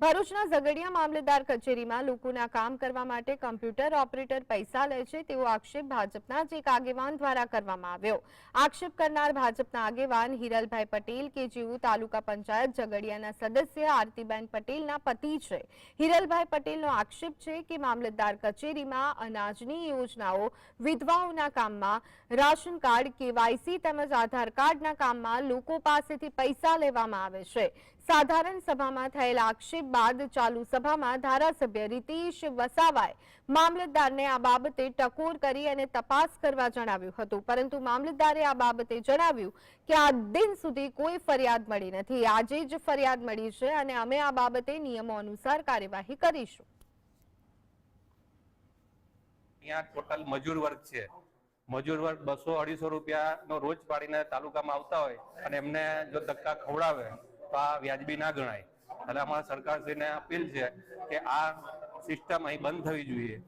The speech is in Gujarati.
ભરૂચના ઝઘડિયા મામલતદાર કચેરીમાં લોકોના કામ કરવા માટે કમ્પ્યુટર ઓપરેટર પૈસા લે છે તેવો આક્ષેપ ભાજપના જ એક આગેવાન દ્વારા કરવામાં આવ્યો. આક્ષેપ કરનાર ભાજપના આગેવાન હિરલભાઈ પટેલ કે જેઓ તાલુકા પંચાયત ઝઘડિયાના સદસ્ય આરતીબેન પટેલના પતિ છે. હિરલભાઈ પટેલનો આક્ષેપ છે કે મામલતદાર કચેરીમાં અનાજની યોજનાઓ વિધવાઓના કામમાં, રાશન કાર્ડ, કેવાયસી તેમજ આધાર કાર્ડના કામમાં લોકો પાસેથી પૈસા લેવામાં આવે છે. સાધારણ સભામાં થયેલા આક્ષેપ બાદ ચાલુ સભામાં ધારાસભ્ય રીતેશ વસાવાએ મામલતદારને આ બાબતે ટકોર કરી અને તપાસ કરવા જણાવ્યું હતું. પરંતુ મામલતદારે આ બાબતે જણાવ્યું કે આ દિન સુધી કોઈ ફરિયાદ મળી નથી. આજે જ ફરિયાદ મળી છે અને અમે આ બાબતે નિયમો અનુસાર કાર્યવાહી કરીશું. ટોટલ મજૂર વર્ગ છે. મજૂર વર્ગ બસો અઢીસો રૂપિયાનો રોજ પાડીને તાલુકામાં આવતા હોય અને એમને જો ધક્કા ખવડાવે તો આ વ્યાજબી ના ગણાય. એટલે અમારા સરકારશ્રીને અપીલ છે કે આ સિસ્ટમ અહીં બંધ થવી જોઈએ.